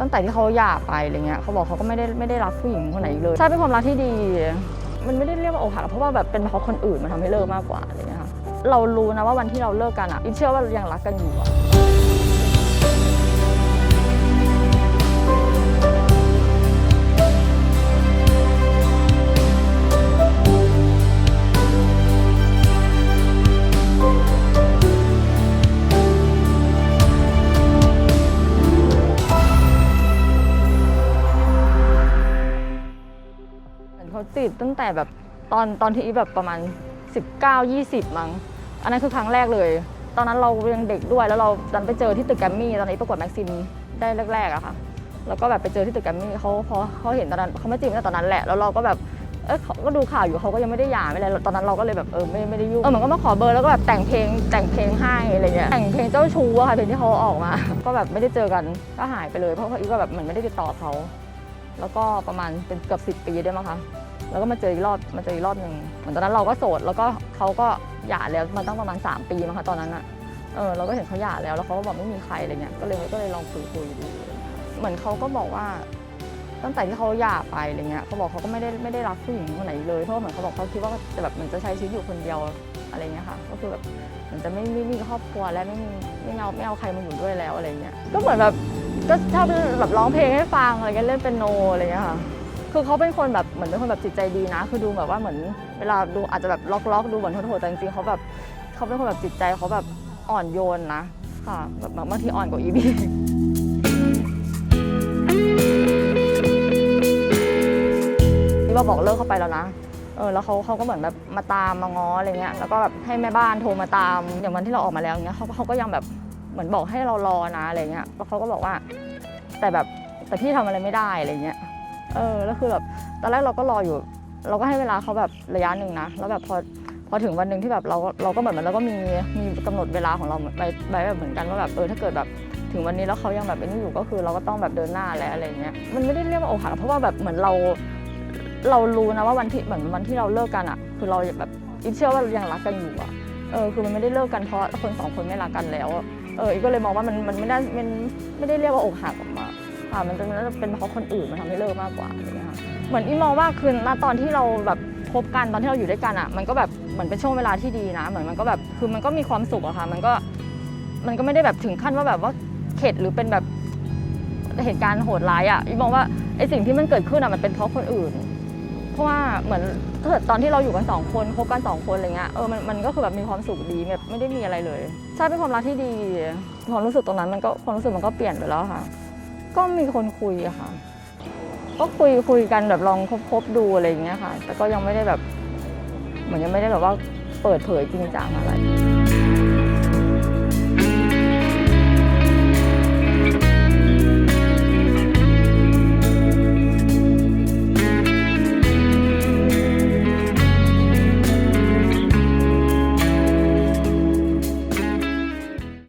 ตั้งแต่ที่เขาหย่าไปอะไรเงี้ยเขาบอกเขาก็ไม่ได้ไม่ได้รักผู้หญิงคนไหนอีกเลยใช่เป็นความรักที่ดี มันไม่ได้เรียกว่าอกหักเพราะว่าแบบเป็นเพราะคนอื่นมันทำให้เลิกมากกว่าอะไรเงี้ยค่ะเรารู้นะว่าวันที่เราเลิกกันอะอิมเชื่อว่ายังรักกันอยู่อะ เขาจีบตั้งแต่แบบตอนตอนที่อีฟแบบประมาณ 19 20 มั้ง อันนั้นคือครั้งแรกเลย ตอนนั้นเรายังเด็กด้วยแล้วเราดันไปเจอที่ตึกแกรมมี่ตอนนี้ประกวดแม็กซิมได้แรกๆอะค่ะ แล้วก็แบบไปเจอที่ตึกแกรมมี่เขาพอเขาเห็นตอนนั้นเขาไม่จีบตั้งแต่ตอนนั้นแหละแล้วเราก็แบบเออเขาก็ดูข่าวอยู่เขาก็ยังไม่ได้หย่าไม่อะไรตอนนั้นเราก็เลยแบบเออไม่ไม่ได้ยุ่งเออเหมือนก็มาขอเบอร์แล้วก็แบบแต่งเพลงแต่งเพลงให้อะไรเงี้ยแต่งเพลงเจ้าชู้อะค่ะเพลงที่เขาออกมา ก็แบบไม่ได้เจอกันก็หายไปเลยเพราะว่าอีฟก็แบบเหมือนไม่ได้ติดต่อเขาแล้วก็ประมาณเป็นเกือบสิปีได้มั้งคะ แล้วก็มาเจออีกรอบมาเจออีกรอบหนึ่งเหมือนตอนนั้นเราก็โสดแล้วก็เขาก็หย่าแล้วมาตั้งประมาณ 3 ปีมั้งคะตอนนั้นอะเออเราก็เห็นเขาหย่าแล้วแล้วเขาก็บอกไม่มีใครอะไรเงี้ยก็เลยก็เลยลองคุยคุยดูเหมือนเขาก็บอกว่า ตั้งแต่ที่เขาหย่าไปอะไรเงี้ยเขาบอกเขาก็ไม่ได้ไม่ได้รักผู้หญิงคนไหนเลยเพราะเหมือนเขาบอกเขาคิดว่าจะแบบเหมือนจะใช้ชีวิตอยู่คนเดียวอะไรเงี้ยค่ะ ก็คือแบบเหมือนจะไม่ไม่มีครอบครัวและไม่มีไม่เอาไม่เอาใครมาอยู่ด้วยแล้วอะไรเงี้ยก็เหมือนแบบก็ชอบแบบร้องเพลงให้ฟังอะไรเงี้ยเล่นเป็นโนอะไรเงี้ยค่ะ คือเขาเป็นคนแบบเหมือนเป็นคนแบบจิตใจดีนะ คือดูแบบว่าเหมือนเวลาดูอาจจะแบบล็อกๆ ดูเหมือนโหดๆแต่จริงๆเขาแบบเขาเป็นคนแบบจิตใจเขาแบบอ่อนโยนนะค่ะแบบบางทีอ่อนกว่าอีบีที่ว่าบอกเลิกเขาไปแล้วนะเออแล้วเขาเขาก็เหมือนแบบมาตามมาง้ออะไรเงี้ยแล้วก็แบบให้แม่บ้านโทรมาตามอย่างวันที่เราออกมาแล้วเงี้ยเขาเขาก็ยังแบบเหมือนบอกให้เรารอนะอะไรเงี้ยแล้วเขาก็บอกว่า แต่แบบแต่พี่ทำอะไรไม่ได้อะไรเงี้ย เออแล้วคือแบบตอนแรกเราก็รออยู่ เราก็ให้เวลาเขาแบบระยะหนึ่งนะแล้วแบบพอพอถึงวันหนึ่งที่แบบเราเราก็เหมือนเราก็มีมีกำหนดเวลาของเราไปไปแบบเหมือนกันว่าแบบเออถ้าเกิดแบบถึงวันนี้แล้วเขายังแบบเป็นอยู่ก็คือเราก็ต้องแบบเดินหน้าแล้วอะไรเงี้ยมันไม่ได้เรียกว่าอกหักเพราะว่าแบบเหมือนเราเรารู้นะว่าวันที่เหมือนวันที่เราเลิกกันอะ คือเราแบบอิฟเชื่อว่ายังรักกันอยู่อะเออคือมันไม่ได้เลิกกันเพราะคนสองคนไม่รักกันแล้ว เอออีก็เลยมองว่ามันมันไม่ได้มันไม่ได้เรียกว่าอกหักออกมา ค่ะมันจะมันจะเป็นเพราะคนอื่นมันทำให้เลิกมากกว่าอะไรเงี้ยค่ะเหมือนอีมองว่าคือณตอนที่เราแบบพบกันตอนที่เราอยู่ด้วยกันอะ มันก็แบบเหมือนเป็นช่วงเวลาที่ดีนะ เหมือนมันก็แบบคือมันก็มีความสุขอะค่ะ มันก็มันก็ไม่ได้แบบถึงขั้นว่าแบบว่าเข็ดหรือเป็นแบบเหตุการณ์โหดร้ายอะอีมองว่าไอสิ่งที่มันเกิดขึ้นอะมันเป็นเพราะคนอื่น เพราะว่าเหมือนถ้าเกิดตอนที่เราอยู่กันสองคนคบกันสองคนอะไรเงี้ยเออมันมันก็คือแบบมีความสุขดีแบบไม่ได้มีอะไรเลยใช่เป็นความรักที่ดีความรู้สึกตรงนั้นมันก็ความรู้สึกมันก็เปลี่ยนไปแล้วค่ะ ก็มีคนคุยอะค่ะ ก็คุยคุยกันแบบลองคบคบดูอะไรอย่างเงี้ยค่ะ แต่ก็ยังไม่ได้แบบ เหมือนยังไม่ได้แบบว่าเปิดเผยจริงจังอะไร